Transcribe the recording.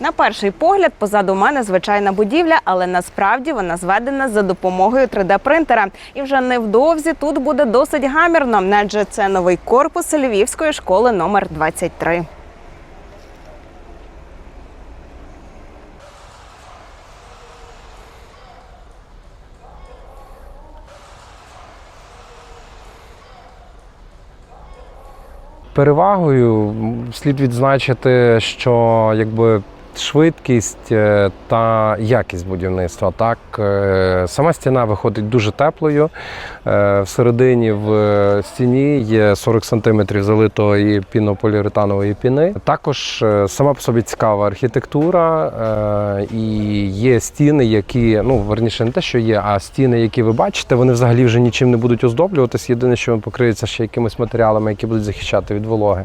На перший погляд, позаду мене звичайна будівля, але насправді вона зведена за допомогою 3D-принтера. І вже невдовзі тут буде досить гамірно, адже це новий корпус Львівської школи номер 23. Перевагою слід відзначити, що якби швидкість е, та якість будівництва. Так, е, сама стіна виходить дуже теплою. Е, Всередині в стіні є 40 см залитої пінополіуретанової піни. Також сама по собі цікава архітектура і є стіни, які ну верніше не те, що є, а стіни, які ви бачите, вони взагалі вже нічим не будуть оздоблюватись. Єдине, що покриються ще якимись матеріалами, які будуть захищати від вологи.